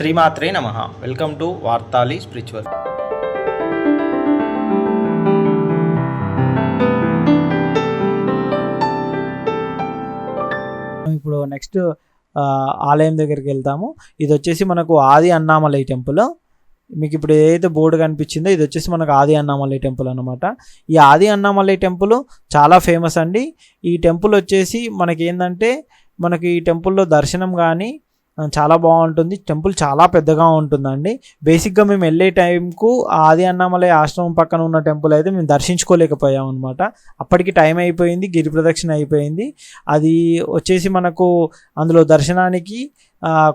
శ్రీమాత్రే నమ. Welcome to వార్తాలి స్పిరిచువల్ ఇప్పుడు నెక్స్ట్ ఆలయం దగ్గరికి వెళ్తాము. ఇది వచ్చేసి మనకు ఆది అన్నామలై టెంపుల్. మీకు ఇప్పుడు ఏదైతే బోర్డు కనిపించిందో ఇది వచ్చేసి మనకు ఆది అన్నామలై టెంపుల్ అనమాట ఈ ఆది అన్నామలై టెంపుల్ చాలా ఫేమస్ అండి. ఈ టెంపుల్ వచ్చేసి మనకి ఏంటంటే మనకి ఈ టెంపుల్లో దర్శనం కానీ చాలా బాగుంటుంది. టెంపుల్ చాలా పెద్దగా ఉంటుందండి. బేసిక్గా మేము వెళ్ళే టైంకు ఆది అన్నామలై ఆశ్రమం పక్కన ఉన్న టెంపుల్ అయితే మేము దర్శించుకోలేకపోయాం అనమాట అప్పటికి టైం అయిపోయింది గిరి ప్రదక్షిణ అయిపోయింది. అది వచ్చేసి మనకు అందులో దర్శనానికి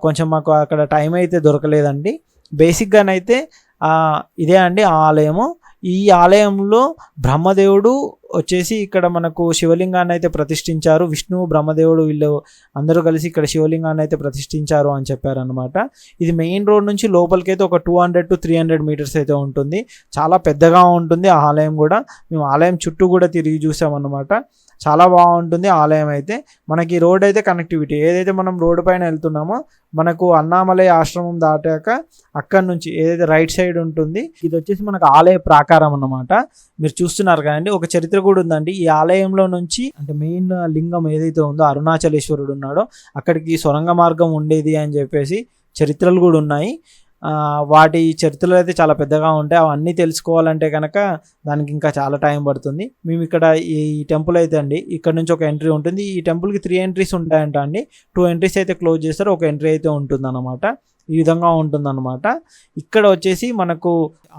కొంచెం మాకు అక్కడ టైం అయితే దొరకలేదండి. బేసిక్గానైతే ఇదే అండి ఆ ఆలయము. ఈ ఆలయంలో బ్రహ్మదేవుడు వచ్చేసి ఇక్కడ మనకు శివలింగాన్ని అయితే ప్రతిష్ఠించారు. విష్ణువు బ్రహ్మదేవుడు వీళ్ళు అందరూ కలిసి ఇక్కడ శివలింగాన్ని అయితే ప్రతిష్ఠించారు అని చెప్పారనమాట ఇది మెయిన్ రోడ్ నుంచి లోపలికి అయితే ఒక two hundred to three hundred meters అయితే ఉంటుంది. చాలా పెద్దగా ఉంటుంది ఆ ఆలయం కూడా. మేము ఆలయం చుట్టూ కూడా తిరిగి చూసామన్నమాట. చాలా బాగుంటుంది ఆలయం అయితే. మనకి రోడ్ అయితే కనెక్టివిటీ ఏదైతే మనం రోడ్డు పైన వెళ్తున్నామో మనకు అన్నామలై ఆశ్రమం దాటాక అక్కడ నుంచి ఏదైతే రైట్ సైడ్ ఉంటుంది ఇది వచ్చేసి మనకు ఆలయ ప్రాకారం అన్నమాట. మీరు చూస్తున్నారు కదండి ఒక చరిత్ర కూడా ఉందండి. ఈ ఆలయంలో నుంచి అంటే మెయిన్ లింగం ఏదైతే ఉందో అరుణాచలేశ్వరుడు ఉన్నాడో అక్కడికి సొరంగ మార్గం ఉండేది అని చెప్పేసి చరిత్రలు కూడా ఉన్నాయి. వాటి చరిత్రలు అయితే చాలా పెద్దగా ఉంటాయి. అవన్నీ తెలుసుకోవాలంటే కనుక దానికి ఇంకా చాలా టైం పడుతుంది. మేము ఇక్కడ ఈ టెంపుల్ అయితే అండి ఇక్కడ నుంచి ఒక ఎంట్రీ ఉంటుంది. ఈ టెంపుల్కి త్రీ ఎంట్రీస్ ఉంటాయంట అండి. టూ ఎంట్రీస్ అయితే క్లోజ్ చేస్తారు. ఒక ఎంట్రీ అయితే ఉంటుందన్నమాట. ఈ విధంగా ఉంటుందన్నమాట. ఇక్కడ వచ్చేసి మనకు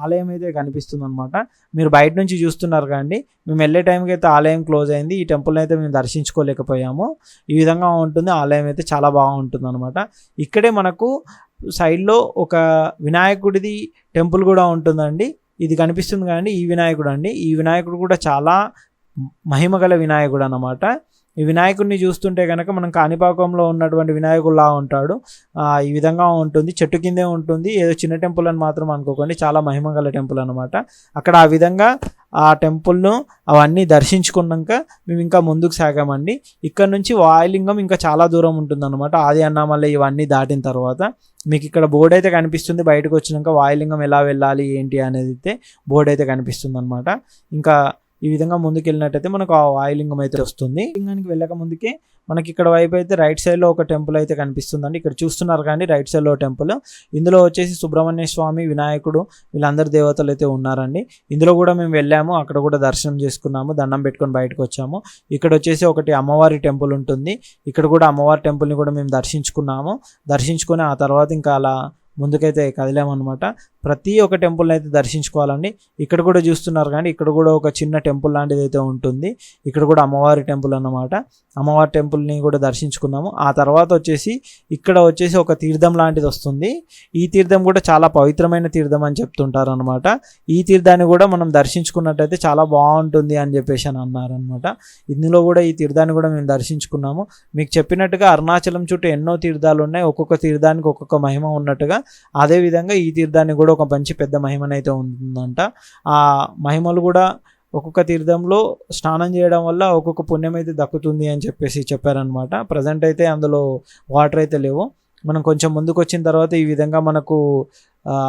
ఆలయం అయితే కనిపిస్తుంది అనమాట మీరు బయట నుంచి చూస్తున్నారు కానీ మేము వెళ్ళే టైంకి అయితే ఆలయం క్లోజ్ అయింది. ఈ టెంపుల్ని అయితే మేము దర్శించుకోలేకపోయాము. ఈ విధంగా ఉంటుంది. ఆలయం అయితే చాలా బాగుంటుంది అనమాట ఇక్కడే మనకు సైడ్లో ఒక వినాయకుడిది టెంపుల్ కూడా ఉంటుందండి. ఇది కనిపిస్తుంది కానీ ఈ వినాయకుడు అండి. ఈ వినాయకుడు కూడా చాలా మహిమగల వినాయకుడు అన్నమాట. ఈ వినాయకుడిని చూస్తుంటే కనుక మనం కాణిపాకంలో ఉన్నటువంటి వినాయకుడులా ఉంటాడు. ఈ విధంగా ఉంటుంది. చెట్టు కిందే ఉంటుంది. ఏదో చిన్న టెంపుల్ అని మాత్రం అనుకోకండి. చాలా మహిమగల టెంపుల్ అనమాట అక్కడ ఆ విధంగా ఆ టెంపుల్ను అవన్నీ దర్శించుకున్నాక మేము ఇంకా ముందుకు సాగామండి. ఇక్కడ నుంచి వాయులింగం ఇంకా చాలా దూరం ఉంటుందన్నమాట. ఆది అన్నామల్లై ఇవన్నీ దాటిన తర్వాత మీకు ఇక్కడ బోర్డు అయితే కనిపిస్తుంది. బయటకు వచ్చినాక వాయులింగం ఎలా వెళ్ళాలి ఏంటి అనేది అయితే బోర్డు అయితే కనిపిస్తుంది అనమాట ఇంకా ఈ విధంగా ముందుకు వెళ్ళినట్టయితే మనకు ఆ వాయులింగం అయితే వస్తుంది. లింగానికి వెళ్ళక ముందుకే మనకి ఇక్కడ వైపు అయితే రైట్ సైడ్లో ఒక టెంపుల్ అయితే కనిపిస్తుందండి. ఇక్కడ చూస్తున్నారు కానీ రైట్ సైడ్లో టెంపుల్. ఇందులో వచ్చేసి సుబ్రహ్మణ్య స్వామి వినాయకుడు వీళ్ళందరి దేవతలు అయితే ఉన్నారండి. ఇందులో కూడా మేము వెళ్ళాము. అక్కడ కూడా దర్శనం చేసుకున్నాము. దండం పెట్టుకొని బయటకు వచ్చాము. ఇక్కడ వచ్చేసి ఒకటి అమ్మవారి టెంపుల్ ఉంటుంది. ఇక్కడ కూడా అమ్మవారి టెంపుల్ని కూడా మేము దర్శించుకున్నాము. దర్శించుకొని ఆ తర్వాత ఇంకా అలా ముందుకైతే కదిలామన్నమాట. ప్రతి ఒక్క టెంపుల్ని అయితే దర్శించుకోవాలండి. ఇక్కడ కూడా చూస్తున్నారు కానీ ఇక్కడ కూడా ఒక చిన్న టెంపుల్ లాంటిది అయితే ఉంటుంది. ఇక్కడ కూడా అమ్మవారి టెంపుల్ అన్నమాట. అమ్మవారి టెంపుల్ని కూడా దర్శించుకున్నాము. ఆ తర్వాత వచ్చేసి ఇక్కడ వచ్చేసి ఒక తీర్థం లాంటిది వస్తుంది. ఈ తీర్థం కూడా చాలా పవిత్రమైన తీర్థం అని చెప్తుంటారు అనమాట ఈ తీర్థాన్ని కూడా మనం దర్శించుకున్నట్టయితే చాలా బాగుంటుంది అని చెప్పేసి అని అన్నారనమాట ఇందులో కూడా ఈ తీర్థాన్ని కూడా మేము దర్శించుకున్నాము. మీకు చెప్పినట్టుగా అరుణాచలం చుట్టూ ఎన్నో తీర్థాలు ఉన్నాయి. ఒక్కొక్క తీర్థానికి ఒక్కొక్క మహిమ ఉన్నట్టుగా అదే విధంగా ఈ తీర్థాన్ని కూడా ఒక మంచి పెద్ద మహిమనైతే ఉంటుందంట ఆ మహిమలు కూడా ఒక్కొక్క తీర్థంలో స్నానం చేయడం వల్ల ఒక్కొక్క పుణ్యం అయితే దక్కుతుంది అని చెప్పేసి చెప్పారనమాట ప్రజెంట్ అయితే అందులో వాటర్ అయితే లేవు. మనం కొంచెం ముందుకు వచ్చిన తర్వాత ఈ విధంగా మనకు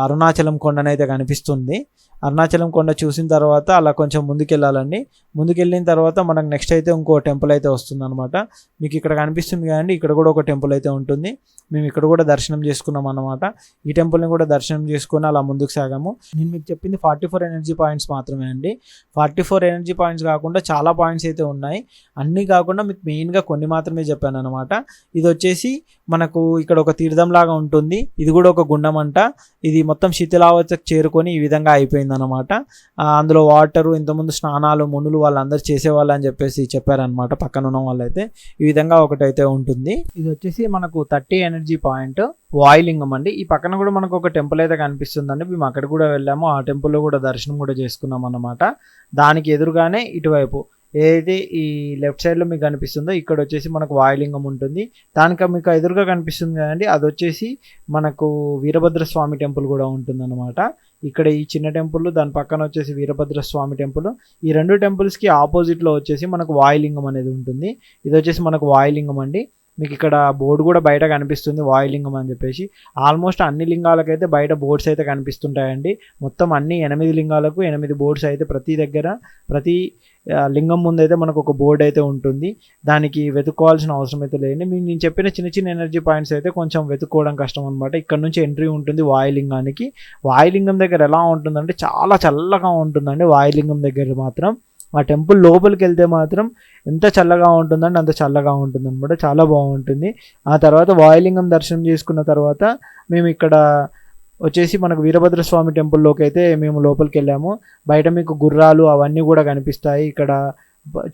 అరుణాచలం కొండనైతే కనిపిస్తుంది. అరుణాచలం కొండ చూసిన తర్వాత అలా కొంచెం ముందుకెళ్ళాలండి. ముందుకెళ్ళిన తర్వాత మనకు నెక్స్ట్ అయితే ఇంకో టెంపుల్ అయితే వస్తుంది అనమాట మీకు ఇక్కడ కనిపిస్తుంది కదండి ఇక్కడ కూడా ఒక టెంపుల్ అయితే ఉంటుంది. మేము ఇక్కడ కూడా దర్శనం చేసుకున్నాం అనమాట ఈ టెంపుల్ని కూడా దర్శనం చేసుకుని అలా ముందుకు సాగాము. నేను మీకు చెప్పింది ఫార్టీ ఫోర్ ఎనర్జీ పాయింట్స్ మాత్రమే అండి. ఫార్టీ ఫోర్ ఎనర్జీ పాయింట్స్ కాకుండా చాలా పాయింట్స్ అయితే ఉన్నాయి. అన్నీ కాకుండా మీకు మెయిన్గా కొన్ని మాత్రమే చెప్పాను అనమాట ఇది వచ్చేసి మనకు ఇక్కడ ఒక తీర్థం లాగా ఉంటుంది. ఇది కూడా ఒక గుండం అంట ఇది మొత్తం శిథిలావస్థకు చేరుకొని ఈ విధంగా అయిపోయిందనమాట అందులో వాటరు ఇంతకుముందు స్నానాలు మునులు వాళ్ళందరూ చేసేవాళ్ళు అని చెప్పేసి చెప్పారనమాట పక్కన ఉన్న వాళ్ళైతే. ఈ విధంగా ఒకటైతే ఉంటుంది. ఇది వచ్చేసి మనకు థర్టీ ఎనర్జీ పాయింట్ వాయిలింగ్ అండి. ఈ పక్కన కూడా మనకు ఒక టెంపుల్ అయితే కనిపిస్తుందండి. మేము అక్కడ కూడా వెళ్ళాము. ఆ టెంపుల్లో కూడా దర్శనం కూడా చేసుకున్నాం అన్నమాట దానికి ఎదురుగానే ఇటువైపు ఏదైతే ఈ లెఫ్ట్ సైడ్లో మీకు కనిపిస్తుందో ఇక్కడ వచ్చేసి మనకు వాయులింగం ఉంటుంది. దానికి మీకు ఎదురుగా కనిపిస్తుంది కదండి అది వచ్చేసి మనకు వీరభద్ర స్వామి టెంపుల్ కూడా ఉంటుందన్నమాట. ఇక్కడ ఈ చిన్న టెంపుల్ దాని పక్కన వచ్చేసి వీరభద్ర స్వామి టెంపుల్. ఈ రెండు టెంపుల్స్కి ఆపోజిట్లో వచ్చేసి మనకు వాయులింగం అనేది ఉంటుంది. ఇది వచ్చేసి మనకు వాయులింగం అండి. మీకు ఇక్కడ బోర్డు కూడా బయట కనిపిస్తుంది వాయులింగం అని చెప్పేసి. ఆల్మోస్ట్ అన్ని లింగాలకైతే బయట బోర్డ్స్ అయితే కనిపిస్తుంటాయండి. మొత్తం అన్ని ఎనిమిది లింగాలకు ఎనిమిది బోర్డ్స్ అయితే ప్రతి దగ్గర ప్రతి లింగం ముందు అయితే మనకు ఒక బోర్డు అయితే ఉంటుంది. దానికి వెతుక్కోవాల్సిన అవసరం అయితే లేదండి. మీకు నేను చెప్పిన చిన్న చిన్న ఎనర్జీ పాయింట్స్ అయితే కొంచెం వెతుక్కోవడం కష్టం అనమాట ఇక్కడ నుంచి ఎంట్రీ ఉంటుంది వాయులింగానికి. వాయులింగం దగ్గర ఎలా ఉంటుందంటే చాలా చల్లగా ఉంటుందండి వాయులింగం దగ్గర మాత్రం. ఆ టెంపుల్ లోపలికి వెళ్తే మాత్రం ఎంత చల్లగా ఉంటుందంటే అంత చల్లగా ఉంటుంది అనమాట చాలా బాగుంటుంది. ఆ తర్వాత వాయులింగం దర్శనం చేసుకున్న తర్వాత మేము ఇక్కడ వచ్చేసి మనకు వీరభద్ర స్వామి టెంపుల్లోకి అయితే మేము లోపలికి వెళ్ళాము బయట మీకు గుర్రాలు అవన్నీ కూడా కనిపిస్తాయి. ఇక్కడ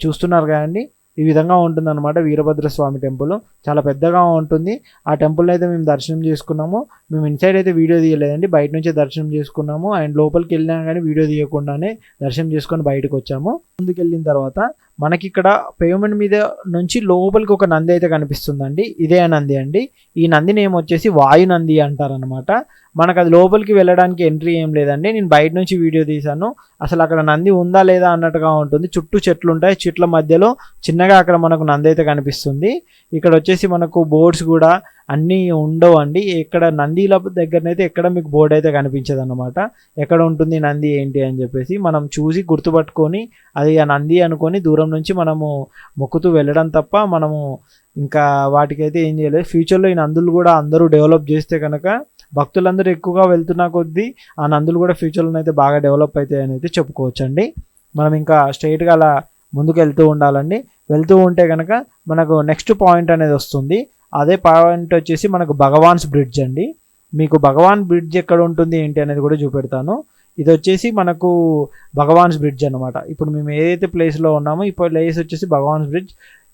చూస్తున్నారు కదండి? ఈ విధంగా ఉంటుందన్నమాట వీరభద్ర స్వామి టెంపుల్. చాలా పెద్దగా ఉంటుంది. ఆ టెంపుల్ అయితే మేము దర్శనం చేసుకున్నాము. మేము ఇన్సైడ్ అయితే వీడియో తీయలేదండి. బయట నుంచే దర్శనం చేసుకున్నాము. అండ్ లోపలికి వెళ్ళినా కానీ వీడియో తీయకుండానే దర్శనం చేసుకొని బయటకు వచ్చాము. ముందుకు వెళ్ళిన తర్వాత మనకి ఇక్కడ పేమెంట్ మీద నుంచి లోపలికి ఒక నంది అయితే కనిపిస్తుందండి. ఇదే నంది అండి. ఈ నంది నేమ్ వచ్చేసి వాయు నంది అంటారనమాట మనకు అది లోపలికి వెళ్ళడానికి ఎంట్రీ ఏం లేదండి. నేను బయట నుంచి వీడియో తీశాను. అసలు అక్కడ నంది ఉందా లేదా అన్నట్టుగా ఉంటుంది. చుట్టూ చెట్లు ఉంటాయి చెట్ల మధ్యలో చిన్నగా అక్కడ మనకు నంది అయితే కనిపిస్తుంది. ఇక్కడ వచ్చేసి మనకు బోర్డ్స్ కూడా అన్నీ ఉండవు అండి. ఇక్కడ నందిల దగ్గరనైతే ఎక్కడ మీకు బోర్డు అయితే కనిపించదు అనమాట ఎక్కడ ఉంటుంది నంది ఏంటి అని చెప్పేసి మనం చూసి గుర్తుపట్టుకొని అది ఆ నంది అనుకొని దూరం నుంచి మనము మొక్కుతూ వెళ్ళడం తప్ప మనము ఇంకా వాటికైతే ఏం చేయలేదు. ఫ్యూచర్లో ఈ నందులు కూడా అందరూ డెవలప్ చేస్తే కనుక భక్తులందరూ ఎక్కువగా వెళ్తున్న కొద్దీ ఆ నందులు కూడా ఫ్యూచర్లో అయితే బాగా డెవలప్ అవుతాయని అయితే చెప్పుకోవచ్చండి. మనం ఇంకా స్ట్రైట్గా అలా ముందుకు వెళ్తూ ఉండాలండి. వెళ్తూ ఉంటే కనుక మనకు నెక్స్ట్ పాయింట్ అనేది వస్తుంది. అదే పాయింట్ వచ్చేసి మనకు భగవాన్స్ బ్రిడ్జ్ అండి. మీకు భగవాన్ బ్రిడ్జ్ ఎక్కడ ఉంటుంది ఏంటి అనేది కూడా చూపెడతాను. ఇది వచ్చేసి మనకు భగవాన్స్ బ్రిడ్జ్ అనమాట ఇప్పుడు మేము ఏదైతే ప్లేస్లో ఉన్నామో ఈ ప్లేస్ వచ్చేసి భగవాన్స్ బ్రిడ్జ్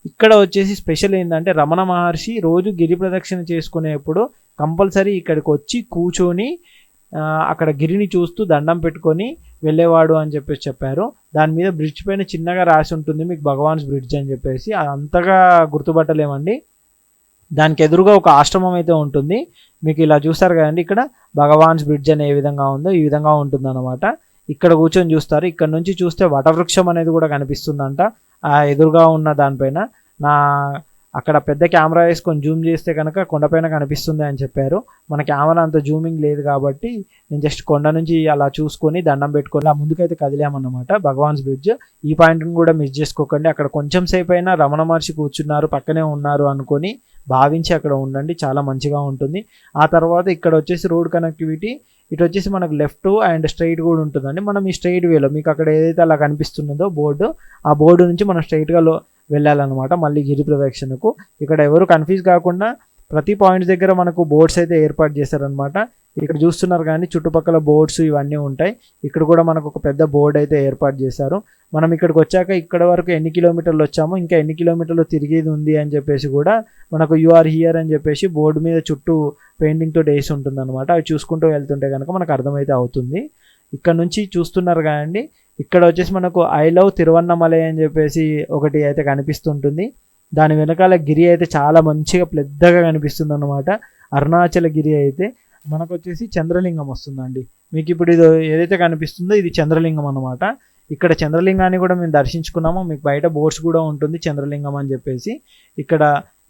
ఇక్కడ వచ్చేసి స్పెషల్ ఏంటంటే రమణ మహర్షి రోజు గిరి ప్రదక్షిణ చేసుకునేప్పుడు కంపల్సరీ ఇక్కడికి వచ్చి కూర్చొని అక్కడ గిరిని చూస్తూ దండం పెట్టుకొని వెళ్ళేవాడు అని చెప్పేసి చెప్పారు. దాని మీద బ్రిడ్జ్ పైన చిన్నగా రాసి ఉంటుంది మీకు భగవాన్స్ బ్రిడ్జ్ అని చెప్పేసి. అది అంతగా గుర్తుపట్టలేమండి. దానికి ఎదురుగా ఒక ఆశ్రమం అయితే ఉంటుంది. మీకు ఇలా చూస్తారు కదండి ఇక్కడ భగవాన్స్ బ్రిడ్జ్ అనే ఏ విధంగా ఉందో ఈ విధంగా ఉంటుంది అనమాట ఇక్కడ కూర్చొని చూస్తారు. ఇక్కడ నుంచి చూస్తే వటవృక్షం అనేది కూడా కనిపిస్తుందంట. ఆ ఎదురుగా ఉన్న దానిపైన నా అక్కడ పెద్ద కెమెరా వేసుకొని జూమ్ చేస్తే కనుక కొండపైన కనిపిస్తుంది అని చెప్పారు. మన కెమెరా అంత జూమింగ్ లేదు కాబట్టి నేను జస్ట్ కొండ నుంచి అలా చూసుకొని దండం పెట్టుకొని అలా ముందుకైతే కదిలామన్నమాట భగవాన్స్ బ్రిడ్జ్. ఈ పాయింట్ని కూడా మిస్ చేసుకోకండి. అక్కడ కొంచెం సేపు అయినా రమణ మహర్షి కూర్చున్నారు పక్కనే ఉన్నారు అనుకొని భావించి అక్కడ ఉండండి. చాలా మంచిగా ఉంటుంది. ఆ తర్వాత ఇక్కడ వచ్చేసి రోడ్ కనెక్టివిటీ. ఇటు వచ్చేసి మనకు లెఫ్ట్ అండ్ స్ట్రైట్ కూడా ఉంటుందండి. మనం ఈ స్ట్రైట్ వేలో మీకు అక్కడ ఏదైతే అలా కనిపిస్తున్నదో బోర్డు ఆ బోర్డు నుంచి మనం స్ట్రైట్గా లో వెళ్ళాలన్నమాట. మళ్ళీ గిరి ప్రదక్షిణకు. ఇక్కడ ఎవరు కన్ఫ్యూజ్ కాకుండా ప్రతి పాయింట్ దగ్గర మనకు బోర్డ్స్ అయితే ఏర్పాటు చేశారనమాట ఇక్కడ చూస్తున్నారు కానీ చుట్టుపక్కల బోర్డ్స్ ఇవన్నీ ఉంటాయి. ఇక్కడ కూడా మనకు ఒక పెద్ద బోర్డు అయితే ఏర్పాటు చేశారు. మనం ఇక్కడికి వచ్చాక ఇక్కడ వరకు ఎన్ని కిలోమీటర్లు వచ్చామో ఇంకా ఎన్ని కిలోమీటర్లు తిరిగేది ఉంది అని చెప్పేసి కూడా మనకు యూఆర్ హియర్ అని చెప్పేసి బోర్డు మీద చుట్టూ పెయింటింగ్ తోటి వేసి ఉంటుంది అనమాట అవి చూసుకుంటూ వెళ్తుంటే కనుక మనకు అర్థమైతే అవుతుంది. ఇక్కడ నుంచి చూస్తున్నారు కానీ ఇక్కడ వచ్చేసి మనకు ఐ లవ్ తిరువన్నమలై అని చెప్పేసి ఒకటి అయితే కనిపిస్తుంటుంది. దాని వెనకాల గిరి అయితే చాలా మంచిగా పెద్దగా కనిపిస్తుంది అనమాట అరుణాచల గిరి అయితే మనకు వచ్చేసి చంద్రలింగం వస్తుందండి. మీకు ఇప్పుడు ఇది ఏదైతే కనిపిస్తుందో ఇది చంద్రలింగం అనమాట ఇక్కడ చంద్రలింగాన్ని కూడా మేము దర్శించుకున్నాము. మీకు బయట బోర్డ్స్ కూడా ఉంటుంది చంద్రలింగం అని చెప్పేసి. ఇక్కడ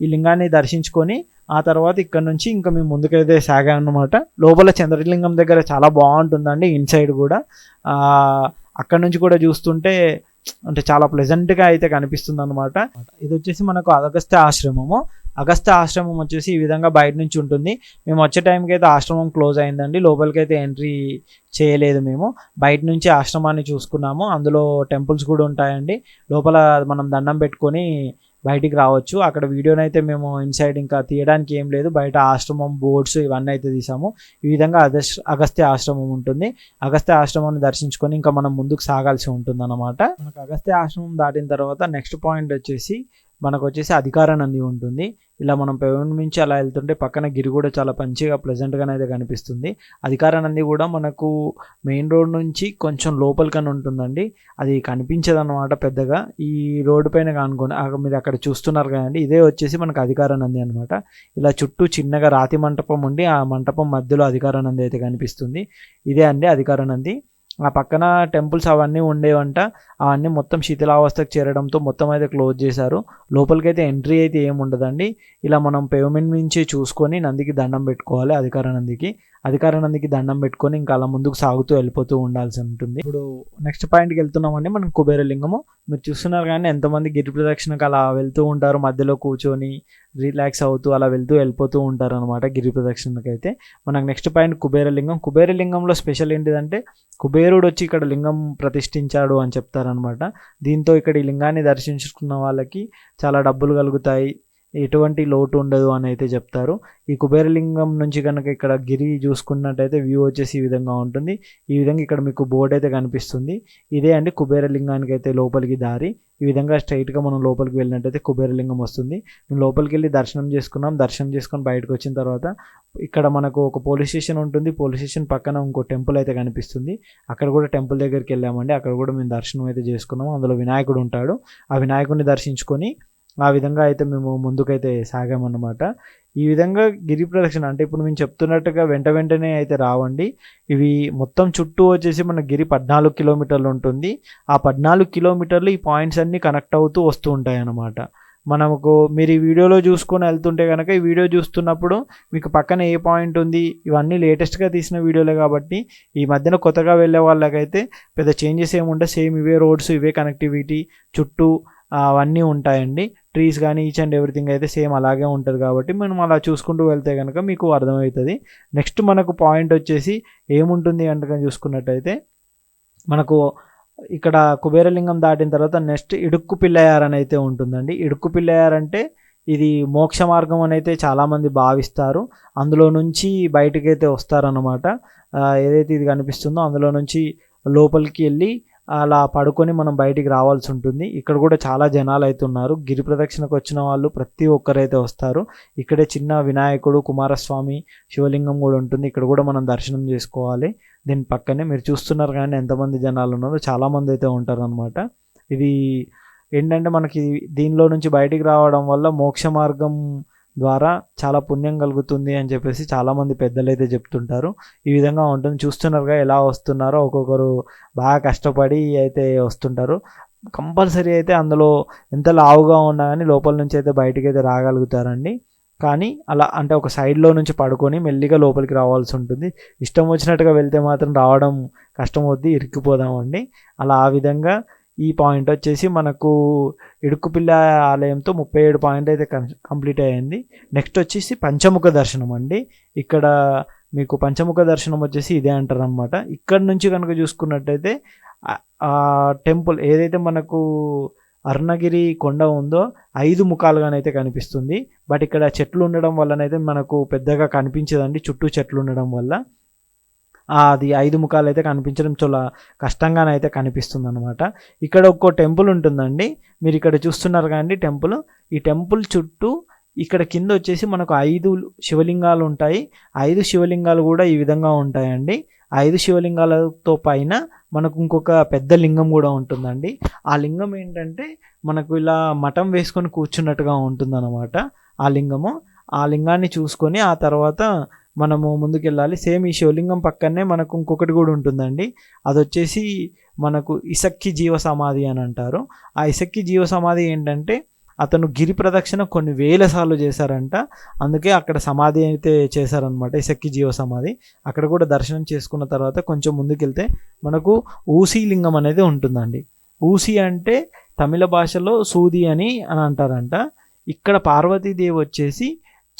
ఈ లింగాన్ని దర్శించుకొని ఆ తర్వాత ఇక్కడ నుంచి ఇంకా మేము ముందుకైతే సాగామన్నమాట లోపల చంద్రలింగం దగ్గర చాలా బాగుంటుందండి ఇన్సైడ్ కూడా. అక్కడ నుంచి కూడా చూస్తుంటే అంటే చాలా ప్లెజెంట్గా అయితే కనిపిస్తుంది అనమాట ఇది వచ్చేసి మనకు అగస్త్య ఆశ్రమము. అగస్త్య ఆశ్రమం వచ్చేసి ఈ విధంగా బయట నుంచి ఉంటుంది. మేము వచ్చే టైంకి అయితే ఆశ్రమం క్లోజ్ అయిందండి. లోపలికి అయితే ఎంట్రీ చేయలేదు మేము. బయట నుంచి ఆశ్రమాన్ని చూసుకున్నాము. అందులో టెంపుల్స్ కూడా ఉంటాయండి. లోపల మనం దండం పెట్టుకొని బయటికి రావచ్చు. అక్కడ వీడియోని అయితే మేము ఇన్సైడ్ ఇంకా తీయడానికి ఏం లేదు. బయట ఆశ్రమం బోర్డ్స్ ఇవన్నీ అయితే తీసాము. ఈ విధంగా అగస్ అగస్త్య ఆశ్రమం ఉంటుంది. అగస్త్య ఆశ్రమాన్ని దర్శించుకొని ఇంకా మనం ముందుకు సాగాల్సి ఉంటుంది అనమాట మనకు అగస్త్య ఆశ్రమం దాటిన తర్వాత నెక్స్ట్ పాయింట్ వచ్చేసి మనకు వచ్చేసి అధికార నంది ఉంటుంది. ఇలా మనం పెవన్ అలా వెళ్తుంటే పక్కన గిరి కూడా చాలా మంచిగా ప్లెజెంట్గానే అయితే కనిపిస్తుంది. అధికార నంది కూడా మనకు మెయిన్ రోడ్ నుంచి కొంచెం లోపలికని ఉంటుందండి. అది కనిపించదు అనమాట పెద్దగా. ఈ రోడ్డు పైన కానుకొని మీరు అక్కడ చూస్తున్నారు కదండి ఇదే వచ్చేసి మనకు అధికార నంది అనమాట ఇలా చుట్టూ చిన్నగా రాతి మంటపం ఉండి ఆ మంటపం మధ్యలో అధికార నంది అయితే కనిపిస్తుంది. ఇదే అండి అధికార నంది ఆ పక్కన టెంపుల్స్ అవన్నీ ఉండేవంట. అవన్నీ మొత్తం శిథిలావస్థకు చేరడంతో మొత్తం అయితే క్లోజ్ చేశారు. లోపలికైతే ఎంట్రీ అయితే ఏమి ఉండదండి. ఇలా మనం పేమెంట్ నుంచి చూసుకొని నందికి దండం పెట్టుకోవాలి అధికార నందికి. అధికార నందికి దండం పెట్టుకొని ఇంకా అలా ముందుకు సాగుతూ వెళ్ళిపోతూ ఉండాల్సి ఉంటుంది. ఇప్పుడు నెక్స్ట్ పాయింట్కి వెళ్తున్నామండి మనం కుబేరలింగము మీరు చూస్తున్నారు కానీ ఎంతమంది గిరి ప్రదక్షిణకు అలా వెళ్తూ ఉంటారు మధ్యలో కూర్చొని రిలాక్స్ అవుతూ అలా వెళ్తూ వెళ్ళిపోతూ ఉంటారు అనమాట గిరి ప్రదక్షిణకైతే. అయితే మనకు నెక్స్ట్ పాయింట్ కుబేరలింగం. కుబేరలింగంలో స్పెషల్ ఏంటిదంటే కుబేరుడు వచ్చి ఇక్కడ లింగం ప్రతిష్ఠించాడు అని చెప్తారనమాట దీంతో ఇక్కడ ఈ లింగాన్ని దర్శించుకున్న వాళ్ళకి చాలా డబ్బులు కలుగుతాయి. ఎటువంటి లోటు ఉండదు అని అయితే చెప్తారు. ఈ కుబేరలింగం నుంచి కనుక ఇక్కడ గిరి చూసుకున్నట్టయితే వ్యూ వచ్చేసి ఈ విధంగా ఉంటుంది. ఈ విధంగా ఇక్కడ మీకు బోర్డు అయితే కనిపిస్తుంది. ఇదే అండి కుబేరలింగానికి అయితే లోపలికి దారి. ఈ విధంగా స్ట్రైట్గా మనం లోపలికి వెళ్ళినట్టయితే కుబేరలింగం వస్తుంది. మేము లోపలికి వెళ్ళి దర్శనం చేసుకున్నాం. దర్శనం చేసుకొని బయటకు వచ్చిన తర్వాత ఇక్కడ మనకు ఒక పోలీస్ స్టేషన్ ఉంటుంది. పోలీస్ స్టేషన్ పక్కన ఇంకో టెంపుల్ అయితే కనిపిస్తుంది. అక్కడ కూడా టెంపుల్ దగ్గరికి వెళ్ళామండి. అక్కడ కూడా మేము దర్శనం అయితే చేసుకున్నాం అందులో వినాయకుడు ఉంటాడు. ఆ వినాయకుడిని దర్శించుకొని ఆ విధంగా అయితే మేము ముందుకైతే సాగామన్నమాట. ఈ విధంగా గిరి ప్రదక్షిణ అంటే ఇప్పుడు మేము చెప్తున్నట్టుగా వెంట వెంటనే అయితే రావండి. ఇవి మొత్తం చుట్టూ వచ్చేసి మన గిరి పద్నాలుగు కిలోమీటర్లు ఉంటుంది. ఆ పద్నాలుగు కిలోమీటర్లు ఈ పాయింట్స్ అన్నీ కనెక్ట్ అవుతూ వస్తూ ఉంటాయి అన్నమాట మనకు మీరు ఈ వీడియోలో చూసుకొని వెళ్తుంటే కనుక ఈ వీడియో చూస్తున్నప్పుడు మీకు పక్కన ఏ పాయింట్ ఉంది ఇవన్నీ లేటెస్ట్గా తీసిన వీడియోలే కాబట్టి ఈ మధ్యన కొత్తగా వెళ్ళే వాళ్ళకైతే పెద్ద చేంజెస్ ఏముంటే సేమ్ ఇవే రోడ్స్ ఇవే కనెక్టివిటీ చుట్టూ అవన్నీ ఉంటాయండి. ట్రీస్ కానీ ఈచ్ అండ్ ఎవ్రీథింగ్ అయితే సేమ్ అలాగే ఉంటుంది కాబట్టి మనం అలా చూసుకుంటూ వెళ్తే కనుక మీకు అర్థమవుతుంది. నెక్స్ట్ మనకు పాయింట్ వచ్చేసి ఏముంటుంది అంటే చూసుకున్నట్టయితే మనకు ఇక్కడ కుబేరలింగం దాటిన తర్వాత నెక్స్ట్ ఇడుక్కు పిల్లయార్ అని అయితే ఉంటుందండి. ఇడుక్కు పిల్లయార్ అంటే ఇది మోక్ష మార్గం అని అయితే చాలామంది భావిస్తారు. అందులో నుంచి బయటకైతే వస్తారనమాట ఏదైతే ఇది కనిపిస్తుందో అందులో నుంచి లోపలికి వెళ్ళి అలా పడుకొని మనం బయటికి రావాల్సి ఉంటుంది. ఇక్కడ కూడా చాలా జనాలు అయితే ఉన్నారు. గిరి ప్రదక్షిణకు వచ్చిన వాళ్ళు ప్రతి ఒక్కరైతే వస్తారు. ఇక్కడే చిన్న వినాయకుడు కుమారస్వామి శివలింగం కూడా ఉంటుంది. ఇక్కడ కూడా మనం దర్శనం చేసుకోవాలి. దీని పక్కనే మీరు చూస్తున్నారు కానీ ఎంతమంది జనాలు ఉన్నారో చాలామంది అయితే ఉంటారు అనమాట ఇది ఏంటంటే మనకి దీనిలో నుంచి బయటికి రావడం వల్ల మోక్ష మార్గం ద్వారా చాలా పుణ్యం కలుగుతుంది అని చెప్పేసి చాలామంది పెద్దలు అయితే చెప్తుంటారు. ఈ విధంగా ఉంటుంది. చూస్తున్నారుగా ఎలా వస్తున్నారో ఒక్కొక్కరు బాగా కష్టపడి అయితే వస్తుంటారు. కంపల్సరీ అయితే అందులో ఎంత లావుగా ఉన్నా కానీ లోపల నుంచి అయితే బయటికి అయితే రాగలుగుతారండి. కానీ అలా అంటే ఒక సైడ్లో నుంచి పడుకొని మెల్లిగా లోపలికి రావాల్సి ఉంటుంది. ఇష్టం వచ్చినట్టుగా వెళ్తే మాత్రం రావడం కష్టం అవుద్ది ఇరుక్కుపోదామండి అలా ఆ విధంగా ఈ పాయింట్ వచ్చేసి మనకు ఇడుకుపిల్ల ఆలయంతో ముప్పై ఏడు పాయింట్ అయితే కంప్లీట్ అయ్యింది. నెక్స్ట్ వచ్చేసి పంచముఖ దర్శనం అండి. ఇక్కడ మీకు పంచముఖ దర్శనం వచ్చేసి ఇదే అంటారనమాట ఇక్కడ నుంచి కనుక చూసుకున్నట్టయితే ఆ- టెంపుల్ ఏదైతే మనకు అరుణగిరి కొండ ఉందో ఐదు ముఖాలుగానైతే కనిపిస్తుంది. బట్ ఇక్కడ చెట్లు ఉండడం వల్లనైతే మనకు పెద్దగా కనిపించదండి. చుట్టూ చెట్లు ఉండడం వల్ల. అది ఐదు ముఖాలు అయితే కనిపించడం చాలా కష్టంగానైతే కనిపిస్తుంది అనమాట ఇక్కడ ఒక్కో టెంపుల్ ఉంటుందండి. మీరు ఇక్కడ చూస్తున్నారు కానీ టెంపుల్. ఈ టెంపుల్ చుట్టూ ఇక్కడ కింద వచ్చేసి మనకు ఐదు శివలింగాలు ఉంటాయి. ఐదు శివలింగాలు కూడా ఈ విధంగా ఉంటాయండి. ఐదు శివలింగాలతో పైన మనకు ఇంకొక పెద్ద లింగం కూడా ఉంటుందండి. ఆ లింగం ఏంటంటే మనకు ఇలా మఠం వేసుకొని కూర్చున్నట్టుగా ఉంటుందన్నమాట. ఆ లింగము. ఆ లింగాన్ని చూసుకొని ఆ తర్వాత మనము ముందుకెళ్ళాలి. సేమ్ ఈ శివలింగం పక్కనే మనకు ఇంకొకటి కూడా ఉంటుందండి. అది వచ్చేసి మనకు ఇసక్కి జీవ సమాధి అని అంటారు. ఆ ఇసక్కి జీవ సమాధి ఏంటంటే అతను గిరి ప్రదక్షిణ కొన్ని వేల సార్లు చేశారంట. అందుకే అక్కడ సమాధి అయితే చేశారనమాట ఇసక్కి జీవ సమాధి అక్కడ కూడా దర్శనం చేసుకున్న తర్వాత కొంచెం ముందుకెళ్తే మనకు ఊసీ లింగం అనేది ఉంటుందండి. ఊసి అంటే తమిళ భాషలో సూది అని అని అంటారంట. ఇక్కడ పార్వతీదేవి వచ్చేసి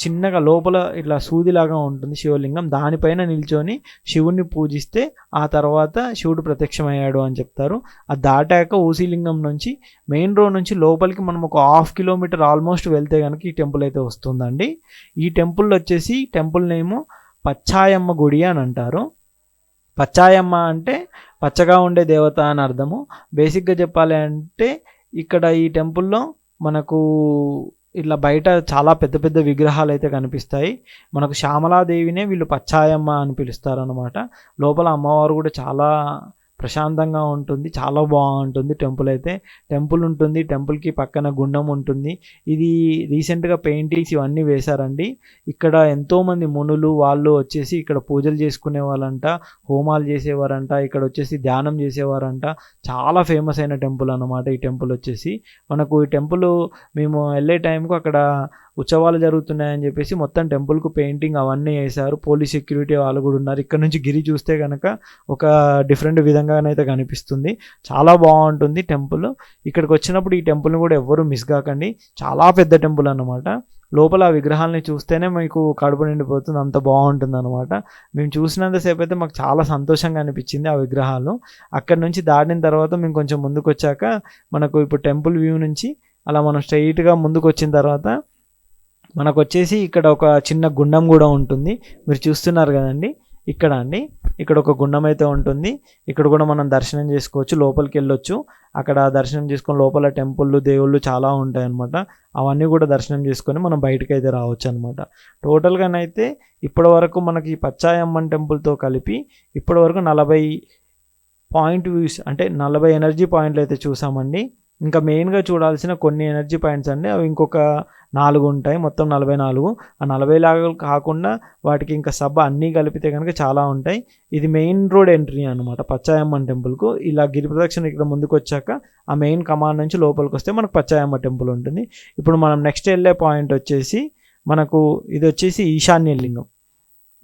చిన్నగా లోపల ఇట్లా సూదిలాగా ఉంటుంది శివలింగం. దానిపైన నిల్చొని శివుణ్ణి పూజిస్తే ఆ తర్వాత శివుడు ప్రత్యక్షమయ్యాడు అని చెప్తారు. అది దాటాక ఊసీలింగం నుంచి మెయిన్ రోడ్ నుంచి లోపలికి మనం ఒక హాఫ్ కిలోమీటర్ ఆల్మోస్ట్ వెళ్తే కనుక ఈ టెంపుల్ అయితే వస్తుందండి. ఈ టెంపుల్ వచ్చేసి టెంపుల్ నేము పచ్చాయమ్మ గుడి అని అంటారు. పచ్చాయమ్మ అంటే పచ్చగా ఉండే దేవత అని అర్థము. బేసిక్గా చెప్పాలి అంటే ఇక్కడ ఈ టెంపుల్లో మనకు ఇట్లా బయట చాలా పెద్ద పెద్ద విగ్రహాలు అయితే కనిపిస్తాయి. మనకు శ్యామలాదేవినే వీళ్ళు పచ్చాయమ్మ అని పిలుస్తారు అనమాట లోపల అమ్మవారు కూడా చాలా ప్రశాంతంగా ఉంటుంది చాలా బాగుంటుంది టెంపుల్ అయితే. టెంపుల్ ఉంటుంది టెంపుల్కి పక్కన గుండం ఉంటుంది. ఇది రీసెంట్గా పెయింటింగ్స్ ఇవన్నీ వేశారండి. ఇక్కడ ఎంతోమంది మునులు వాళ్ళు వచ్చేసి ఇక్కడ పూజలు చేసుకునే వాళ్ళంట హోమాలు చేసేవారంట ఇక్కడ వచ్చేసి ధ్యానం చేసేవారంట. చాలా ఫేమస్ అయిన టెంపుల్ అన్నమాట ఈ టెంపుల్ వచ్చేసి. మనకు ఈ టెంపుల్ మేము వెళ్ళే టైంకు అక్కడ ఉత్సవాలు జరుగుతున్నాయని చెప్పేసి మొత్తం టెంపుల్కు పెయింటింగ్ అవన్నీ వేశారు. పోలీస్ సెక్యూరిటీ వాళ్ళు కూడా ఉన్నారు. ఇక్కడ నుంచి గిరి చూస్తే కనుక ఒక డిఫరెంట్ విధంగానైతే కనిపిస్తుంది. చాలా బాగుంటుంది టెంపుల్. ఇక్కడికి వచ్చినప్పుడు ఈ టెంపుల్ని కూడా ఎవ్వరూ మిస్ కాకండి. చాలా పెద్ద టెంపుల్ అన్నమాట. లోపల ఆ విగ్రహాలని చూస్తేనే మీకు కడుపు నిండిపోతుంది. అంత బాగుంటుంది అనమాట మేము చూసినంతసేపు అయితే మాకు చాలా సంతోషంగా అనిపించింది ఆ విగ్రహాలు. అక్కడ నుంచి దాటిన తర్వాత మేము కొంచెం ముందుకు వచ్చాక మనకు ఇప్పుడు టెంపుల్ వ్యూ నుంచి అలా మనం స్ట్రైట్గా ముందుకు వచ్చిన తర్వాత మనకు వచ్చేసి ఇక్కడ ఒక చిన్న గుండం కూడా ఉంటుంది. మీరు చూస్తున్నారు కదండి? ఇక్కడ అండి. ఇక్కడ ఒక గుండం అయితే ఉంటుంది. ఇక్కడ కూడా మనం దర్శనం చేసుకోవచ్చు. లోపలికి వెళ్ళొచ్చు. అక్కడ దర్శనం చేసుకొని లోపల టెంపుల్లు దేవుళ్ళు చాలా ఉంటాయి అన్నమాట అవన్నీ కూడా దర్శనం చేసుకొని మనం బయటకు అయితే రావచ్చు అనమాట టోటల్గానైతే ఇప్పటి వరకు మనకి పచ్చాయమ్మన్ టెంపుల్తో కలిపి ఇప్పటి వరకు నలభై పాయింట్ వ్యూస్ అంటే నలభై ఎనర్జీ పాయింట్లు అయితే చూసామండి. ఇంకా మెయిన్గా చూడాల్సిన కొన్ని ఎనర్జీ పాయింట్స్ అండి. అవి ఇంకొక నాలుగు ఉంటాయి. మొత్తం నలభై నాలుగు. ఆ నలభై లాగా కాకుండా వాటికి ఇంకా సభ అన్నీ కలిపితే కనుక చాలా ఉంటాయి. ఇది మెయిన్ రోడ్ ఎంట్రీ అనమాట పచ్చాయమ్మ టెంపుల్కు. ఇలా గిరి ప్రదక్షిణ ఇక్కడ ముందుకు వచ్చాక ఆ మెయిన్ కమాండ్ నుంచి లోపలికి వస్తే మనకు పచ్చాయమ్మ టెంపుల్ ఉంటుంది. ఇప్పుడు మనం నెక్స్ట్ వెళ్ళే పాయింట్ వచ్చేసి మనకు ఇది వచ్చేసి ఈశాన్య లింగం.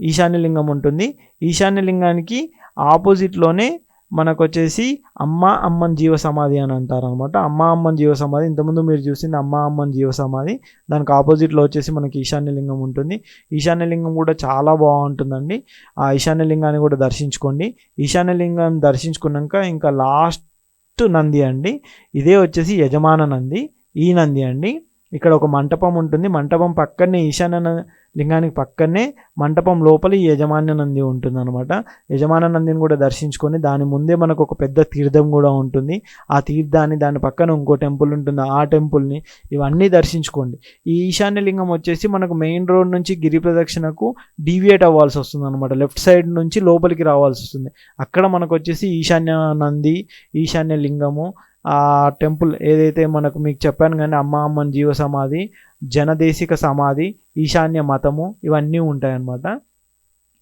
ఈశాన్య లింగం ఉంటుంది. ఈశాన్య లింగానికి ఆపోజిట్లోనే మనకు వచ్చేసి అమ్మ అమ్మన్ జీవ సమాధి అని అంటారు అనమాట అమ్మ అమ్మన్ జీవ సమాధి ఇంతకుముందు మీరు చూసింది అమ్మ అమ్మన్ జీవ సమాధి. దానికి ఆపోజిట్లో వచ్చేసి మనకి ఈశాన్య లింగం ఉంటుంది. ఈశాన్య లింగం కూడా చాలా బాగుంటుందండి. ఆ ఈశాన్య లింగాన్ని కూడా దర్శించుకోండి. ఈశాన్య లింగం దర్శించుకున్నాక ఇంకా లాస్ట్ నంది అండి. ఇదే వచ్చేసి యజమాన నంది. ఈ నంది అండి. ఇక్కడ ఒక మంటపం ఉంటుంది. మంటపం పక్కనే ఈశాన్య న- లింగానికి పక్కనే మంటపం లోపల ఈ యజమాన్య నంది ఉంటుంది అనమాట యజమాన నందిని కూడా దర్శించుకొని దాని ముందే మనకు ఒక పెద్ద తీర్థం కూడా ఉంటుంది. ఆ తీర్థాన్ని దాని పక్కన ఇంకో టెంపుల్ ఉంటుంది. ఆ టెంపుల్ని ఇవన్నీ దర్శించుకోండి. ఈ ఈశాన్య లింగం వచ్చేసి మనకు మెయిన్ రోడ్ నుంచి గిరి ప్రదక్షిణకు డీవియేట్ అవ్వాల్సి వస్తుంది అనమాట లెఫ్ట్ సైడ్ నుంచి లోపలికి రావాల్సి వస్తుంది. అక్కడ మనకు వచ్చేసి ఈశాన్య నంది ఈశాన్య లింగము ఆ టెంపుల్ ఏదైతే మనకు మీకు చెప్పాను కానీ అమ్మ అమ్మన్ జీవ సమాధి జనదేశిక సమాధి ఈశాన్య మతము ఇవన్నీ ఉంటాయన్నమాట.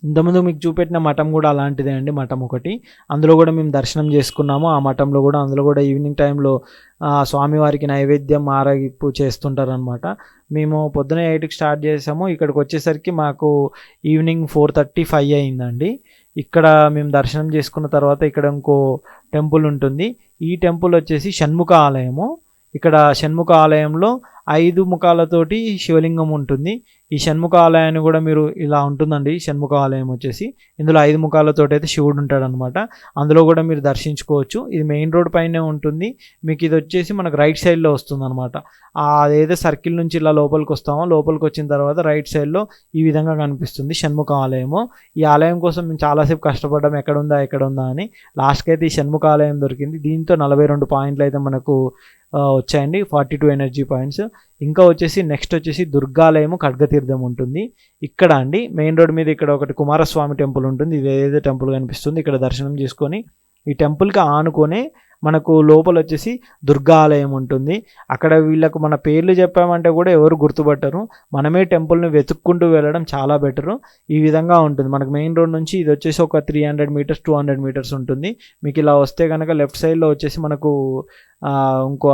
ఇంతకుముందు మీకు చూపెట్టిన మఠం కూడా అలాంటిదే అండి మఠం ఒకటి. అందులో కూడా మేము దర్శనం చేసుకున్నాము. ఆ మఠంలో కూడా అందులో కూడా ఈవినింగ్ టైంలో స్వామివారికి నైవేద్యం ఆరగింపు చేస్తుంటారనమాట మేము పొద్దున ఎయిట్కి స్టార్ట్ చేసాము. ఇక్కడికి వచ్చేసరికి మాకు ఈవినింగ్ ఫోర్ థర్టీ ఫైవ్ అయిందండి. ఇక్కడ మేము దర్శనం చేసుకున్న తర్వాత ఇక్కడ ఇంకో టెంపుల్ ఉంటుంది. ఈ టెంపుల్ వచ్చేసి షణ్ముఖ ఆలయము. ఇక్కడ షణ్ముఖ ఆలయంలో ఐదు ముఖాలతోటి శివలింగం ఉంటుంది. ఈ షణ్ముఖ ఆలయాన్ని కూడా మీరు ఇలా ఉంటుందండి. షణ్ముఖ ఆలయం వచ్చేసి ఇందులో ఐదు ముఖాలతోటి అయితే శివుడు ఉంటాడనమాట అందులో కూడా మీరు దర్శించుకోవచ్చు. ఇది మెయిన్ రోడ్ పైనే ఉంటుంది. మీకు ఇది వచ్చేసి మనకు రైట్ సైడ్లో వస్తుంది అనమాట అదేదో సర్కిల్ నుంచి ఇలా లోపలికి వస్తామో లోపలికి వచ్చిన తర్వాత రైట్ సైడ్లో ఈ విధంగా కనిపిస్తుంది షణ్ముఖ ఆలయము ఈ ఆలయం కోసం మేము చాలాసేపు కష్టపడ్డాం. ఎక్కడ ఉందా ఎక్కడ ఉందా అని. లాస్ట్కి అయితే ఈ షణ్ముఖ ఆలయం దొరికింది. దీంతో నలభై రెండు పాయింట్లు అయితే మనకు వచ్చాయండి. Forty two energy points. ఇంకా వచ్చేసి నెక్స్ట్ వచ్చేసి దుర్గాలయము ఖడ్గతీర్థం ఉంటుంది. ఇక్కడ అండి మెయిన్ రోడ్ మీద ఇక్కడ ఒకటి కుమారస్వామి టెంపుల్ ఉంటుంది. ఇది ఏదైతే టెంపుల్ కనిపిస్తుంది ఇక్కడ దర్శనం చేసుకొని ఈ టెంపుల్కి ఆనుకొనే మనకు లోపల వచ్చేసి దుర్గా ఆలయం ఉంటుంది. అక్కడ వీళ్ళకు మన పేర్లు చెప్పామంటే కూడా ఎవరు గుర్తుపట్టరు. మనమే టెంపుల్ని వెతుక్కుంటూ వెళ్ళడం చాలా బెటరు. ఈ విధంగా ఉంటుంది. మనకు మెయిన్ రోడ్ నుంచి ఇది వచ్చేసి ఒక three hundred meters two hundred meters ఉంటుంది. మీకు ఇలా వస్తే కనుక లెఫ్ట్ సైడ్లో వచ్చేసి మనకు ఇంకో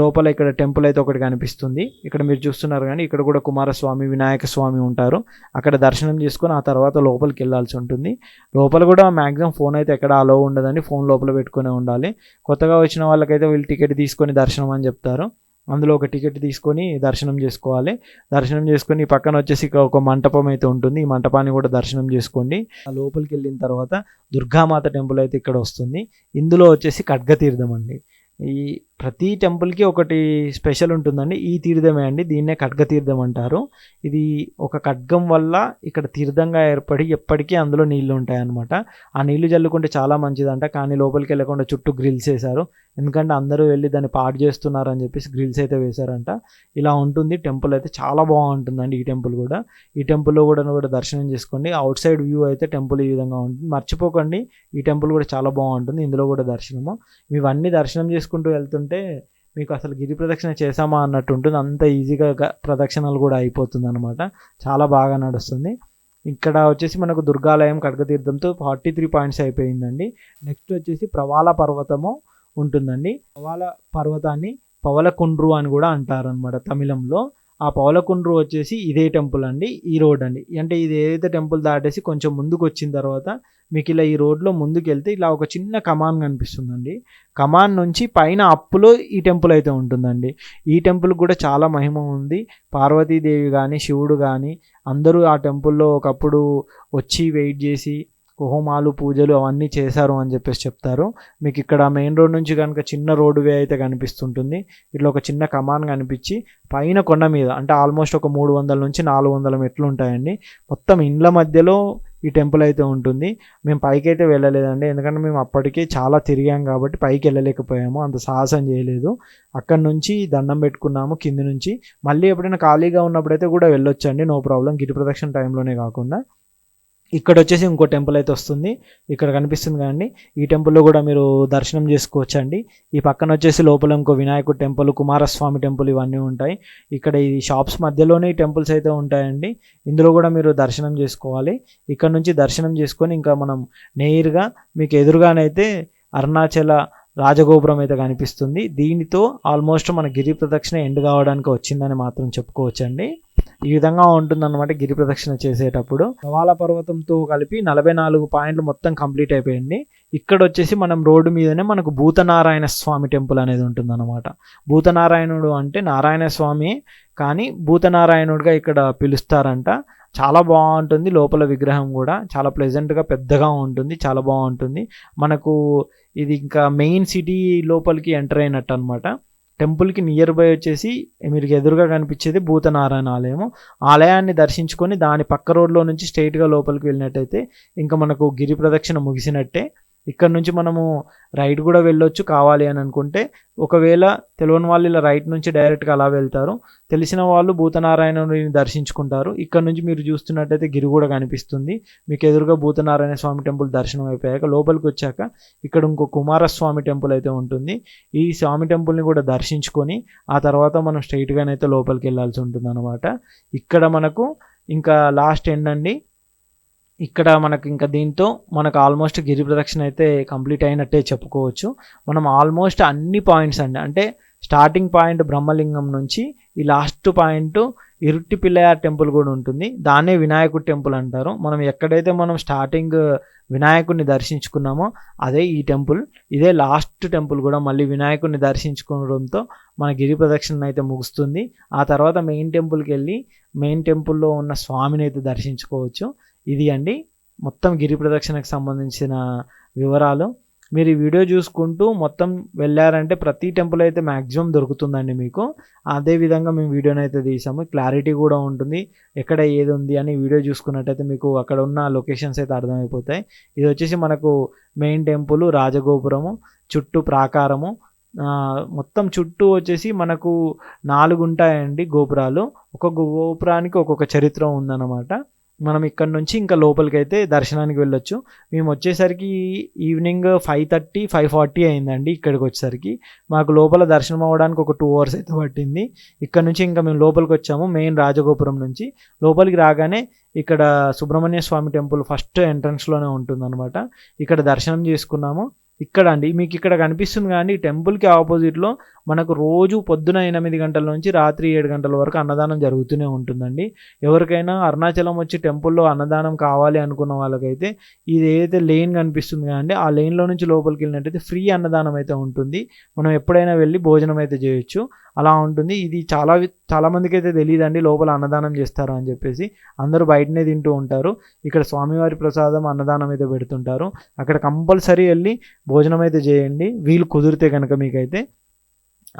లోపల ఇక్కడ టెంపుల్ అయితే ఒకటి కనిపిస్తుంది. ఇక్కడ మీరు చూస్తున్నారు కానీ ఇక్కడ కూడా కుమారస్వామి వినాయక స్వామి ఉంటారు. అక్కడ దర్శనం చేసుకొని ఆ తర్వాత లోపలికి వెళ్ళాల్సి ఉంటుంది. లోపల కూడా మ్యాక్సిమం ఫోన్ అయితే ఎక్కడ అలో ఉండదండి. ఫోన్ లోపల పెట్టుకునే ఉండాలి. కొత్తగా వచ్చిన వాళ్ళకైతే వీళ్ళు టికెట్ తీసుకొని దర్శనం అని చెప్తారు. అందులో ఒక టికెట్ తీసుకొని దర్శనం చేసుకోవాలి. దర్శనం చేసుకొని పక్కన వచ్చేసి ఒక మంటపం అయితే ఉంటుంది. ఈ మంటపాన్ని కూడా దర్శనం చేసుకోండి. ఆ లోపలికి వెళ్ళిన తర్వాత దుర్గామాత టెంపుల్ అయితే ఇక్కడ వస్తుంది. ఇందులో వచ్చేసి ఖడ్గతీర్థం అండి. ఈ ప్రతి టెంపుల్కి ఒకటి స్పెషల్ ఉంటుందండి. ఈ తీర్థమే అండి. దీన్నే ఖడ్గ తీర్థం అంటారు. ఇది ఒక ఖడ్గం వల్ల ఇక్కడ తీర్థంగా ఏర్పడి ఎప్పటికీ అందులో నీళ్ళు ఉంటాయి అన్నమాట ఆ నీళ్ళు చల్లుకుంటే చాలా మంచిదంట. కానీ లోపలికి వెళ్ళకుండా చుట్టూ గ్రిల్స్ వేశారు. ఎందుకంటే అందరూ వెళ్ళి దాన్ని పాడు చేస్తున్నారు అని చెప్పేసి గ్రిల్స్ అయితే వేశారంట. ఇలా ఉంటుంది. టెంపుల్ అయితే చాలా బాగుంటుందండి ఈ టెంపుల్ కూడా. ఈ టెంపుల్లో కూడా కూడా దర్శనం చేసుకోండి. అవుట్ సైడ్ వ్యూ అయితే టెంపుల్ ఈ విధంగా ఉంటుంది. మర్చిపోకండి. ఈ టెంపుల్ కూడా చాలా బాగుంటుంది. ఇందులో కూడా దర్శనము. ఇవన్నీ దర్శనం చేసుకుంటూ వెళ్తుంటే మీకు అసలు గిరి ప్రదక్షిణ చేసామా అన్నట్టు ఉంటుంది. అంత ఈజీగా ప్రదక్షిణలు కూడా అయిపోతుంది అనమాట చాలా బాగా నడుస్తుంది. ఇక్కడ వచ్చేసి మనకు దుర్గాలయం ఖడ్గతీర్థంతో ఫార్టీ త్రీ పాయింట్స్ అయిపోయిందండి. నెక్స్ట్ వచ్చేసి ప్రవాల పర్వతము ఉంటుందండి. ప్రవాల పర్వతాన్ని పవలకుండ్రు అని కూడా అంటారనమాట తమిళంలో. ఆ పవలకుండ్రు వచ్చేసి ఇదే టెంపుల్ అండి ఈ రోడ్ అండి. అంటే ఇది ఏదైతే టెంపుల్ దాటేసి కొంచెం ముందుకు వచ్చిన తర్వాత మీకు ఇలా ఈ రోడ్లో ముందుకెళ్తే ఇలా ఒక చిన్న కమాన్ కనిపిస్తుందండి. కమాన్ నుంచి పైన అప్పులో ఈ టెంపుల్ అయితే ఉంటుందండి. ఈ టెంపుల్ కూడా చాలా మహిమ ఉంది. పార్వతీదేవి కానీ శివుడు కానీ అందరూ ఆ టెంపుల్లో ఒకప్పుడు వచ్చి వెయిట్ చేసి హోమాలు పూజలు అవన్నీ చేశారు అని చెప్పేసి చెప్తారు. మీకు ఇక్కడ మెయిన్ రోడ్ నుంచి కనుక చిన్న రోడ్డు వే అయితే కనిపిస్తుంటుంది. ఇట్లా ఒక చిన్న కమాన్ కనిపించి పైన కొండ మీద అంటే ఆల్మోస్ట్ ఒక మూడు వందల నుంచి నాలుగు వందల మెట్లు ఉంటాయండి. మొత్తం ఇండ్ల మధ్యలో ఈ టెంపుల్ అయితే ఉంటుంది. మేము పైకి అయితే వెళ్ళలేదండి. ఎందుకంటే మేము అప్పటికే చాలా తిరిగాం కాబట్టి పైకి వెళ్ళలేకపోయాము. అంత సాహసం చేయలేదు. అక్కడ నుంచి దండం పెట్టుకున్నాము కింది నుంచి. మళ్ళీ ఎప్పుడైనా ఖాళీగా ఉన్నప్పుడైతే కూడా వెళ్ళొచ్చండి. No problem. గిరి ప్రదక్షిణ టైంలోనే కాకుండా. ఇక్కడ వచ్చేసి ఇంకో టెంపుల్ అయితే వస్తుంది. ఇక్కడ కనిపిస్తుంది కదండి. ఈ టెంపుల్లో కూడా మీరు దర్శనం చేసుకోవచ్చండి. ఈ పక్కన వచ్చేసి లోపల ఇంకో వినాయకుడు టెంపుల్ కుమారస్వామి టెంపుల్ ఇవన్నీ ఉంటాయి. ఇక్కడ ఈ షాప్స్ మధ్యలోనే ఈ టెంపుల్స్ అయితే ఉంటాయండి. ఇందులో కూడా మీరు దర్శనం చేసుకోవాలి. ఇక్కడ నుంచి దర్శనం చేసుకొని ఇంకా మనం నేరుగా మీకు ఎదురుగానైతే అరుణాచల రాజగోపురం అయితే కనిపిస్తుంది. దీనితో ఆల్మోస్ట్ మన గిరి ప్రదక్షిణ ఎండ్ కావడానికి వచ్చిందని మాత్రం చెప్పుకోవచ్చండి. ఈ విధంగా ఉంటుందన్నమాట గిరి ప్రదక్షిణ చేసేటప్పుడు. ప్రవాల పర్వతంతో కలిపి నలభై నాలుగు పాయింట్లు మొత్తం కంప్లీట్ అయిపోయింది. ఇక్కడ వచ్చేసి మనం రోడ్డు మీదనే మనకు భూతనారాయణ స్వామి టెంపుల్ అనేది ఉంటుందన్నమాట. భూతనారాయణుడు అంటే నారాయణ స్వామి కానీ భూతనారాయణుడిగా ఇక్కడ పిలుస్తారంట. చాలా బాగుంటుంది లోపల విగ్రహం కూడా. చాలా ప్లెజెంట్గా పెద్దగా ఉంటుంది. చాలా బాగుంటుంది. మనకు ఇది ఇంకా మెయిన్ సిటీ లోపలికి ఎంటర్ అయినట్టు అనమాట టెంపుల్కి నియర్ బై వచ్చేసి మీరు ఎదురుగా కనిపించేది భూతనారాయణ ఆలయము. ఆలయాన్ని దర్శించుకొని దాని పక్క రోడ్లో నుంచి స్ట్రైట్గా లోపలికి వెళ్ళినట్టయితే ఇంకా మనకు గిరి ప్రదక్షిణ ముగిసినట్టే. ఇక్కడ నుంచి మనము రైట్ కూడా వెళ్ళొచ్చు కావాలి అని అనుకుంటే. ఒకవేళ తెలియని వాళ్ళు ఇలా రైట్ నుంచి డైరెక్ట్గా అలా వెళ్తారు. తెలిసిన వాళ్ళు భూతనారాయణుడిని దర్శించుకుంటారు. ఇక్కడ నుంచి మీరు చూస్తున్నట్టయితే గిరి కూడా కనిపిస్తుంది. మీకు ఎదురుగా భూతనారాయణ స్వామి టెంపుల్ దర్శనం అయిపోయాక లోపలికి వచ్చాక ఇక్కడ ఇంకో కుమారస్వామి టెంపుల్ అయితే ఉంటుంది. ఈ స్వామి టెంపుల్ని కూడా దర్శించుకొని ఆ తర్వాత మనం స్ట్రైట్గానైతే లోపలికి వెళ్ళాల్సి ఉంటుంది అనమాట ఇక్కడ మనకు ఇంకా లాస్ట్ ఎండ్ అండి. ఇక్కడ మనకు ఇంకా దీంతో మనకు ఆల్మోస్ట్ గిరి ప్రదక్షిణ అయితే కంప్లీట్ అయినట్టే చెప్పుకోవచ్చు. మనం ఆల్మోస్ట్ అన్ని పాయింట్స్ అండి. అంటే స్టార్టింగ్ పాయింట్ బ్రహ్మలింగం నుంచి ఈ last point Irutti Pillaiyar temple కూడా ఉంటుంది. దాన్నే వినాయకుడి టెంపుల్ అంటారు. మనం ఎక్కడైతే మనం స్టార్టింగ్ వినాయకుడిని దర్శించుకున్నామో అదే ఈ టెంపుల్ ఇదే లాస్ట్ టెంపుల్ కూడా మళ్ళీ వినాయకుడిని దర్శించుకోవడంతో మన గిరి ప్రదక్షిణ అయితే ముగుస్తుంది. ఆ తర్వాత మెయిన్ టెంపుల్కి వెళ్ళి మెయిన్ టెంపుల్లో ఉన్న స్వామిని అయితే దర్శించుకోవచ్చు. ఇది అండి. మొత్తం గిరి ప్రదక్షిణకు సంబంధించిన వివరాలు. మీరు ఈ వీడియో చూసుకుంటూ మొత్తం వెళ్ళారంటే ప్రతి టెంపుల్ అయితే మ్యాక్సిమం దొరుకుతుందండి మీకు. అదే విధంగా మేము వీడియోని అయితే తీసాము. క్లారిటీ కూడా ఉంటుంది. ఎక్కడ ఏది ఉంది అని వీడియో చూసుకున్నట్టయితే మీకు అక్కడ ఉన్న లొకేషన్స్ అయితే అర్థమైపోతాయి. ఇది వచ్చేసి మనకు మెయిన్ టెంపుల్ రాజగోపురము చుట్టూ ప్రాకారము. మొత్తం చుట్టూ వచ్చేసి మనకు నాలుగు ఉంటాయండి గోపురాలు. ఒక్కొక్క గోపురానికి ఒక్కొక్క చరిత్ర ఉందన్నమాట. మనం ఇక్కడ నుంచి ఇంకా లోపలికి అయితే దర్శనానికి వెళ్ళొచ్చు. మేము వచ్చేసరికి evening five thirty five forty అయిందండి ఇక్కడికి వచ్చేసరికి. మాకు లోపల దర్శనం అవ్వడానికి ఒక టూ అవర్స్ అయితే పట్టింది. ఇక్కడ నుంచి ఇంకా మేము లోపలికి వచ్చాము మెయిన్ రాజగోపురం నుంచి. లోపలికి రాగానే ఇక్కడ సుబ్రహ్మణ్య స్వామి టెంపుల్ ఫస్ట్ ఎంట్రన్స్లోనే ఉంటుందన్నమాట. ఇక్కడ దర్శనం చేసుకున్నాము. ఇక్కడ అండి మీకు ఇక్కడ కనిపిస్తుంది కానీ ఈ టెంపుల్కి ఆపోజిట్లో మనకు రోజు పొద్దున ఎనిమిది గంటల నుంచి రాత్రి ఏడు గంటల వరకు అన్నదానం జరుగుతూనే ఉంటుందండి. ఎవరికైనా అరుణాచలం వచ్చి టెంపుల్లో అన్నదానం కావాలి అనుకున్న వాళ్ళకైతే ఇది ఏదైతే లేన్ కనిపిస్తుంది కానీ ఆ లేన్లో నుంచి లోపలికి వెళ్ళినట్టయితే ఫ్రీ అన్నదానం అయితే ఉంటుంది. మనం ఎప్పుడైనా వెళ్ళి భోజనం అయితే చేయొచ్చు. అలా ఉంటుంది. ఇది చాలా చాలామందికి అయితే తెలియదండి లోపల అన్నదానం చేస్తారు అని చెప్పేసి. అందరూ బయటనే తింటూ ఉంటారు. ఇక్కడ స్వామివారి ప్రసాదం అన్నదానం అయితే పెడుతుంటారు. అక్కడ కంపల్సరీ వెళ్ళి భోజనం అయితే చేయండి. వీలు కుదిరితే కనుక మీకైతే.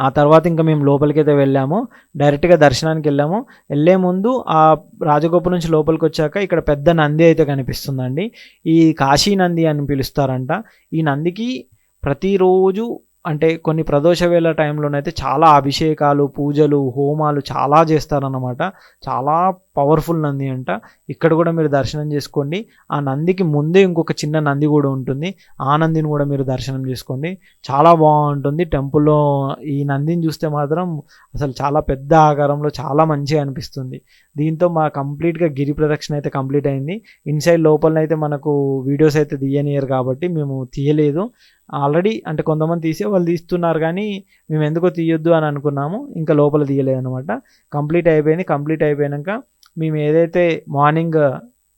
ఆ తర్వాత ఇంకా మేము లోపలికి అయితే వెళ్ళాము. డైరెక్ట్గా దర్శనానికి వెళ్ళాము. వెళ్ళే ముందు ఆ రాజగోపురం నుంచి లోపలికి వచ్చాక ఇక్కడ పెద్ద నంది అయితే కనిపిస్తుందండి. ఈ కాశీ నంది అని పిలుస్తారంట. ఈ నందికి ప్రతిరోజు అంటే కొన్ని ప్రదోష వేళ టైంలోనైతే చాలా అభిషేకాలు పూజలు హోమాలు చాలా చేస్తారన్నమాట. చాలా పవర్ఫుల్ నంది అంట. ఇక్కడ కూడా మీరు దర్శనం చేసుకోండి. ఆ నందికి ముందే ఇంకొక చిన్న నంది కూడా ఉంటుంది. ఆ నందిని కూడా మీరు దర్శనం చేసుకోండి. చాలా బాగుంటుంది. టెంపుల్లో ఈ నందిని చూస్తే మాత్రం అసలు చాలా పెద్ద ఆకారంలో చాలా మంచిగా అనిపిస్తుంది. దీంతో మా కంప్లీట్గా గిరి ప్రదక్షిణ అయితే కంప్లీట్ అయింది. ఇన్సైడ్ లోపలనైతే మనకు వీడియోస్ అయితే తీయనియరు కాబట్టి మేము తీయలేదు. ఆల్రెడీ అంటే కొంతమంది తీసే వాళ్ళు తీస్తున్నారు కానీ మేము ఎందుకో తీయొద్దు అని అనుకున్నాము. ఇంకా లోపల తీయలేదు అనమాట కంప్లీట్ అయిపోయింది. కంప్లీట్ అయిపోయాక మేము ఏదైతే మార్నింగ్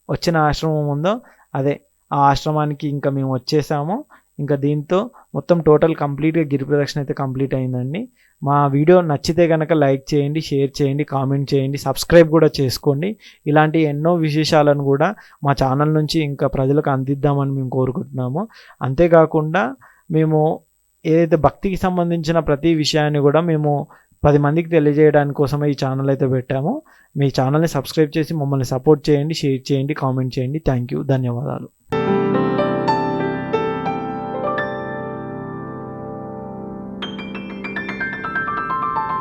వచ్చిన ఆశ్రమం ఉందో అదే ఆ ఆశ్రమానికి ఇంకా మేము వచ్చేసాము. ఇంకా దీంతో మొత్తం టోటల్ కంప్లీట్గా గిరి ప్రదక్షిణ అయితే కంప్లీట్ అయిందండి. మా వీడియో నచ్చితే కనుక లైక్ చేయండి షేర్ చేయండి కామెంట్ చేయండి సబ్స్క్రైబ్ కూడా చేసుకోండి. ఇలాంటి ఎన్నో విశేషాలను కూడా మా ఛానల్ నుంచి ఇంకా ప్రజలకు అందిద్దామని మేము కోరుకుంటున్నాము. అంతేకాకుండా మేము ఏదైతే భక్తికి సంబంధించిన ప్రతి విషయాన్ని కూడా మేము పది మందికి తెలియజేయడానికి కోసమే ఈ ఛానల్ అయితే పెట్టాము. మీ ఛానల్ని సబ్స్క్రైబ్ చేసి మమ్మల్ని సపోర్ట్ చేయండి షేర్ చేయండి కామెంట్ చేయండి. Thank you. ధన్యవాదాలు.